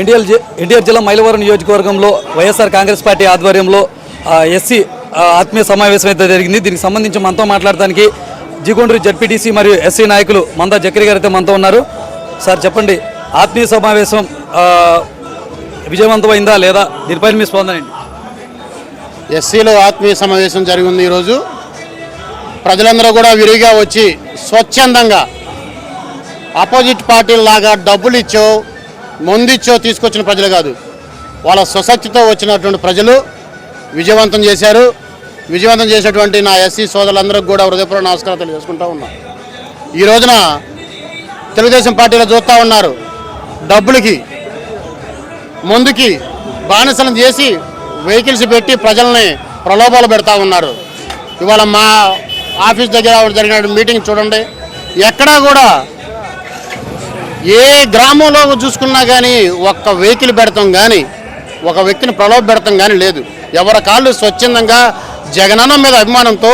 NTR G- NTR జిల్లా మైలవరం నియోజకవర్గంలో YSR Congress party ఆధ్వర్యంలో ఎస్సీ ఆత్మీయ సమావేశం అయితే జరిగింది. దీనికి సంబంధించి మనతో మాట్లాడడానికి జిగొండ్రి జడ్పీటీసీ మరియు ఎస్సీ నాయకులు మందా జక్రి గారు అయితే మనతో ఉన్నారు. సార్ చెప్పండి ఆత్మీయ సమావేశం విజయవంతమైందా లేదా? దీనిపైన మీ స్పందన ఎస్సీలో ఆత్మీయ సమావేశం జరిగింది ఈరోజు. ప్రజలందరూ కూడా విరిగా వచ్చి స్వచ్ఛందంగా ఆపోజిట్ పార్టీల లాగా డబ్బులు ఇచ్చావు ముందిచ్చో తీసుకొచ్చిన ప్రజలు కాదు. వాళ్ళ స్వశక్తితో వచ్చినటువంటి ప్రజలు విజయవంతం చేశారు. విజయవంతం చేసేటువంటి నా ఎస్సీ సోదరులందరికీ కూడా హృదయపూర్వక నమస్కారం తెలియజేసుకుంటూ ఉన్నా. ఈ రోజున తెలుగుదేశం పార్టీలో చూస్తూ ఉన్నారు. డబ్బులకి ముందుకి బానిసలను చేసి వెహికల్స్ పెట్టి ప్రజల్ని ప్రలోభాలు పెడతా ఉన్నారు. ఇవాళ మా ఆఫీస్ దగ్గర జరిగిన మీటింగ్ చూడండి. ఎక్కడా కూడా ఏ గ్రామంలో చూసుకున్నా కానీ ఒక్క వెహికల్ పెడతాం కానీ ఒక వ్యక్తిని ప్రలోభ పెడతాం కానీ లేదు. ఎవరి కాళ్ళు స్వచ్ఛందంగా జగనన్న మీద అభిమానంతో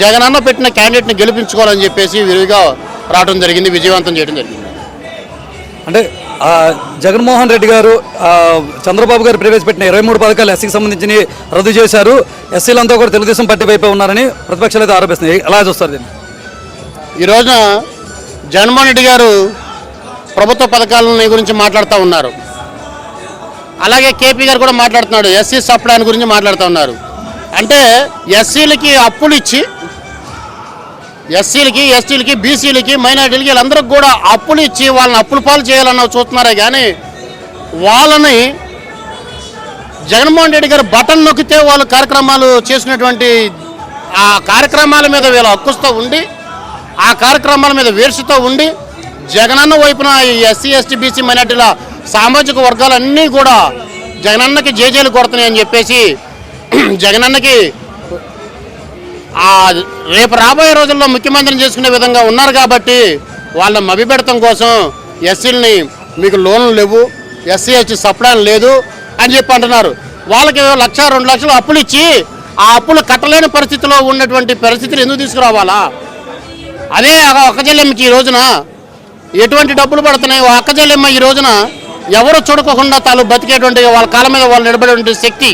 జగనన్న పెట్టిన క్యాండిడేట్ని గెలిపించుకోవాలని చెప్పేసి విరివిగా రావడం జరిగింది విజయవంతం చేయడం జరిగింది. అంటే జగన్మోహన్ రెడ్డి గారు చంద్రబాబు గారు ప్రవేశపెట్టిన ఇరవై మూడు పథకాలు ఎస్సీకి సంబంధించి రద్దు చేశారు. ఎస్సీలంతా కూడా తెలుగుదేశం పార్టీ వైపే ఉన్నారని ప్రతిపక్షాలు అయితే ఆరోపిస్తున్నాయి. ఎలా చూస్తారు దీన్ని? ఈ రోజున జగన్మోహన్ రెడ్డి గారు ప్రభుత్వ పథకాలని గురించి మాట్లాడుతూ ఉన్నారు. అలాగే కేపీ గారు కూడా మాట్లాడుతున్నాడు. ఎస్సీ సప్లాన్ గురించి మాట్లాడుతూ ఉన్నారు. అంటే ఎస్సీలకి అప్పులు ఇచ్చి ఎస్సీలకి ఎస్టీలకి బీసీలకి మైనార్టీలకి వీళ్ళందరికీ కూడా అప్పులు ఇచ్చి వాళ్ళని అప్పుల పాలు చేయాలన్న చూస్తున్నారే కానీ వాళ్ళని జగన్మోహన్ రెడ్డి గారు బటన్ నొక్కితే వాళ్ళు కార్యక్రమాలు చేసినటువంటి ఆ కార్యక్రమాల మీద వీళ్ళ హక్కుతో ఉండి ఆ కార్యక్రమాల మీద వేర్చుతో ఉండి జగనన్న వైపున ఈ ఎస్సీ ఎస్టీ బీసీ మైనార్టీల సామాజిక వర్గాలన్నీ కూడా జగనన్నకి జేజేలు కొడుతున్నాయని చెప్పేసి జగనన్నకి ఆ రేపు రాబోయే రోజుల్లో ముఖ్యమంత్రిని చేసుకునే విధంగా ఉన్నారు కాబట్టి వాళ్ళ మభ్యపెడతం కోసం ఎస్సీలని మీకు లోన్లు లేవు ఎస్సీ ఎస్టీ సప్లాన్ లేదు అని చెప్పి అంటున్నారు. వాళ్ళకి లక్ష రెండు లక్షలు అప్పులు ఇచ్చి ఆ అప్పులు కట్టలేని పరిస్థితిలో ఉన్నటువంటి పరిస్థితులు ఎందుకు తీసుకురావాలా? అదే ఒక ఒక్క చెల్లెమ్మకి ఈ రోజున ఎటువంటి డబ్బులు పడుతున్నాయి ఆ అక్క చెల్లెమ్మ ఈ రోజున ఎవరు చూడకోకుండా తాను బతికేటువంటి వాళ్ళ కాళ్ళ మీద వాళ్ళు నిలబడేటువంటి శక్తి.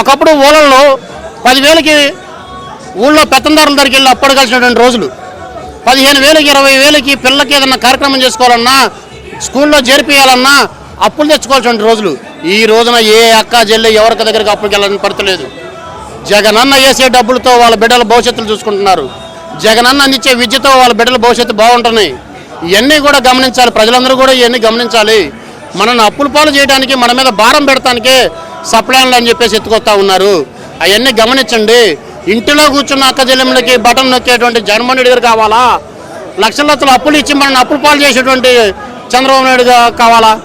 ఒకప్పుడు ఊళ్ళల్లో పదివేలకి ఊళ్ళో పెత్తందారుల దగ్గరికి వెళ్ళి అప్పుడు కలిసినటువంటి రోజులు. పదిహేను వేలకి ఇరవై వేలకి పిల్లలకి ఏదన్నా కార్యక్రమం చేసుకోవాలన్నా స్కూల్లో చేర్పియాలన్నా అప్పులు తెచ్చుకోవాల్సిన రోజులు. ఈ రోజున ఏ అక్క చెల్లి ఎవరికి దగ్గరికి అప్పులకి వెళ్ళాలని పడతలేదు. జగనన్న వేసే డబ్బులతో వాళ్ళ బిడ్డల భవిష్యత్తులు చూసుకుంటున్నారు. జగనన్న అందించే విద్యతో వాళ్ళ బిడ్డల భవిష్యత్తు బాగుంటున్నాయి. ఇవన్నీ కూడా గమనించాలి. ప్రజలందరూ కూడా ఇవన్నీ గమనించాలి. మనల్ని అప్పుల పాలు చేయడానికి మన మీద భారం పెడతానికే సప్లైన్లు అని చెప్పేసి ఎత్తుకొస్తా ఉన్నారు. అవన్నీ గమనించండి. ఇంటిలో కూర్చున్న అక్క చెల్లెమ్మలకి బటన్ నొక్కేటువంటి జగన్మోహన్ రెడ్డి గారు కావాలా? లక్షల లక్షల అప్పులు ఇచ్చి మనల్ని అప్పులు పాలు చేసేటువంటి చంద్రబాబు నాయుడు కావాలా?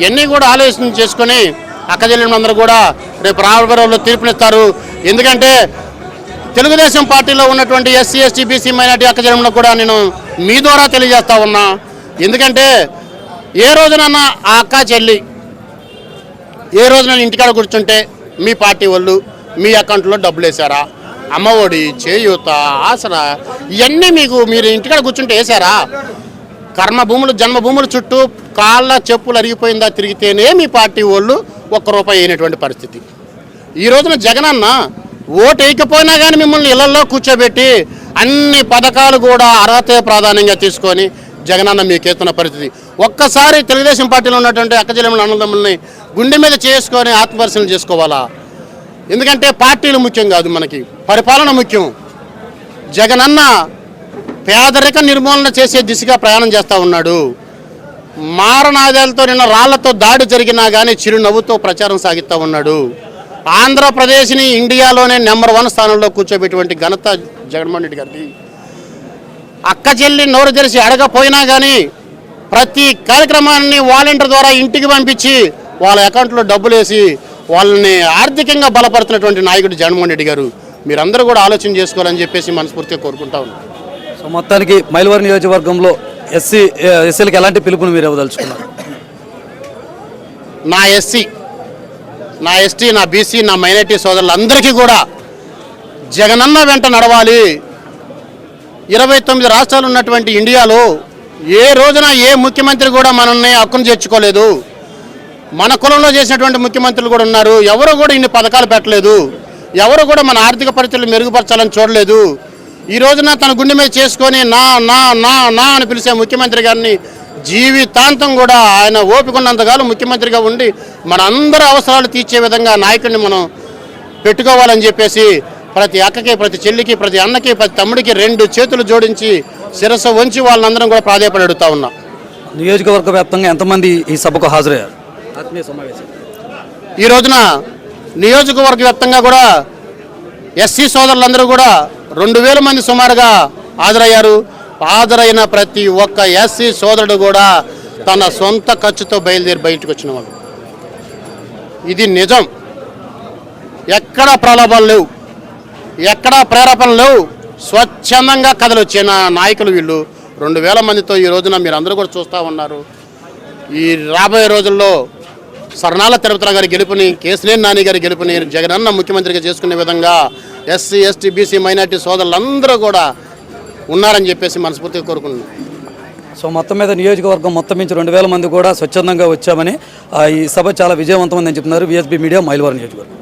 ఇవన్నీ కూడా ఆలోచన చేసుకొని అక్క చెల్లెమ్మలందరూ కూడా రేపు రాబోయే రోజుల్లో తీర్పునిస్తారు. ఎందుకంటే తెలుగుదేశం పార్టీలో ఉన్నటువంటి ఎస్సీ ఎస్టీ బీసీ మైనార్టీ అక్క కూడా నేను మీ ద్వారా తెలియజేస్తా ఉన్నా. ఎందుకంటే ఏ రోజునన్నా ఆ అక్క చెల్లి ఏ రోజున ఇంటికాడ కూర్చుంటే మీ పార్టీ వాళ్ళు మీ అకౌంట్లో డబ్బులు వేశారా అమ్మఒడి చేయూత ఆసరా ఇవన్నీ మీకు మీరు ఇంటికాడ కూర్చుంటే వేసారా? కర్మభూములు జన్మభూములు జన్మభూముల చుట్టూ కాళ్ళ చెప్పులు అరిగిపోయిందా తిరిగితేనే మీ పార్టీ వాళ్ళు ఒక్క రూపాయి అయినటువంటి పరిస్థితి. ఈ రోజున జగనన్న ఓటు వేయకపోయినా కానీ మిమ్మల్ని ఇళ్ళలో కూర్చోబెట్టి అన్ని పథకాలు కూడా అర్హతే ప్రాధాన్యంగా తీసుకొని జగనన్న మీకు ఎత్తున్న పరిస్థితి. ఒక్కసారి తెలుగుదేశం పార్టీలో ఉన్నటువంటి అక్కజలముల అన్నదమ్ముల్ని గుండె మీద చేసుకొని ఆత్మపరిశీలన చేసుకోవాలా? ఎందుకంటే పార్టీలు ముఖ్యం కాదు మనకి. పరిపాలన ముఖ్యం. జగనన్న పేదరిక నిర్మూలన చేసే దిశగా ప్రయాణం చేస్తూ ఉన్నాడు. మారణాదాలతో నిన్న రాళ్ళతో దాడి జరిగినా కానీ చిరునవ్వుతో ప్రచారం సాగిస్తూ ఉన్నాడు. ఆంధ్రప్రదేశ్ని ఇండియాలోనే నెంబర్ వన్ స్థానంలో కూర్చోబెటువంటి ఘనత జగన్మోహన్ రెడ్డి గారిది. అక్క చెల్లి నోరు తెరిచి అడగపోయినా కానీ ప్రతి కార్యక్రమాన్ని వాలంటీర్ ద్వారా ఇంటికి పంపించి వాళ్ళ అకౌంట్లో డబ్బులు వేసి వాళ్ళని ఆర్థికంగా బలపడుతున్నటువంటి నాయకుడు జగన్మోహన్ రెడ్డి గారు. మీరందరూ కూడా ఆలోచన చేసుకోవాలని చెప్పేసి మనస్ఫూర్తిగా కోరుకుంటా ఉన్నాను సో మొత్తానికి మైలవరం నియోజకవర్గంలో ఎస్సీ ఎస్సీలకు ఎలాంటి పిలుపుని మీరు ఇవ్వదలుచుకున్నారు? నా ఎస్సీ. నా ఎస్టీ నా బీసీ నా మైనార్టీ సోదరులందరికీ కూడా జగనన్న వెంట నడవాలి. ఇరవై తొమ్మిది రాష్ట్రాలు ఉన్నటువంటి ఇండియాలో ఏ రోజున ఏ ముఖ్యమంత్రి కూడా మనల్ని హక్కును చేర్చుకోలేదు. మన కులంలో చేసినటువంటి ముఖ్యమంత్రులు కూడా ఉన్నారు. ఎవరు కూడా ఇన్ని పథకాలు పెట్టలేదు. ఎవరు కూడా మన ఆర్థిక పరిస్థితులు మెరుగుపరచాలని చూడలేదు. ఈ రోజున తన గుండె మీద చేసుకొని నా నా నా నా అని పిలిచే ముఖ్యమంత్రి గారిని జీవితాంతం కూడా ఆయన ఓపిక ఉన్నంతకాలం ముఖ్యమంత్రిగా ఉండి మన అందరి అవసరాలు తీర్చే విధంగా నాయకుడిని మనం పెట్టుకోవాలని చెప్పేసి ప్రతి అక్కకి ప్రతి చెల్లికి ప్రతి అన్నకి ప్రతి తమ్ముడికి రెండు చేతులు జోడించి శిరస్సు వంచి వాళ్ళందరం కూడా ప్రాధాయపడి అడుగుతా ఉన్నాం. నియోజకవర్గ వ్యాప్తంగా ఎంతమంది ఈ సభకు హాజరయ్యారు? ఆత్మీయ సమావేశం. ఈ రోజున నియోజకవర్గ వ్యాప్తంగా కూడా ఎస్సీ సోదరులందరూ కూడా రెండు వేల మంది సుమారుగా హాజరయ్యారు. హాజరైన ప్రతి ఒక్క ఎస్సీ సోదరుడు కూడా తన సొంత ఖర్చుతో బయలుదేరి బయటకు వచ్చిన వాళ్ళు ఇది నిజం. ఎక్కడా ప్రలోభాలు లేవు. ఎక్కడా ప్రేరేపణలు లేవు. స్వచ్ఛందంగా కథలు వచ్చిన నాయకులు వీళ్ళు రెండు వేల మందితో ఈ రోజున మీరు అందరూ కూడా చూస్తూ ఉన్నారు. ఈ రాబోయే రోజుల్లో సర్నాల తిరుపతి గారి గెలుపుని కేసినేని నాని గారి గెలుపుని జగనన్న ముఖ్యమంత్రిగా చేసుకునే విధంగా ఎస్సీ ఎస్టీ బీసీ మైనార్టీ సోదరులందరూ కూడా ఉన్నారని చెప్పేసి మనస్ఫూర్తిగా కోరుకుంటున్నాం. సో మొత్తం మీద నియోజకవర్గం మొత్తం నుంచి రెండు వేల మంది కూడా స్వచ్ఛందంగా వచ్చామని ఆ, ఈ సభ చాలా విజయవంతమైందని చెప్తున్నారు విఎస్బీ మీడియా మైలవరం నియోజకవర్గం.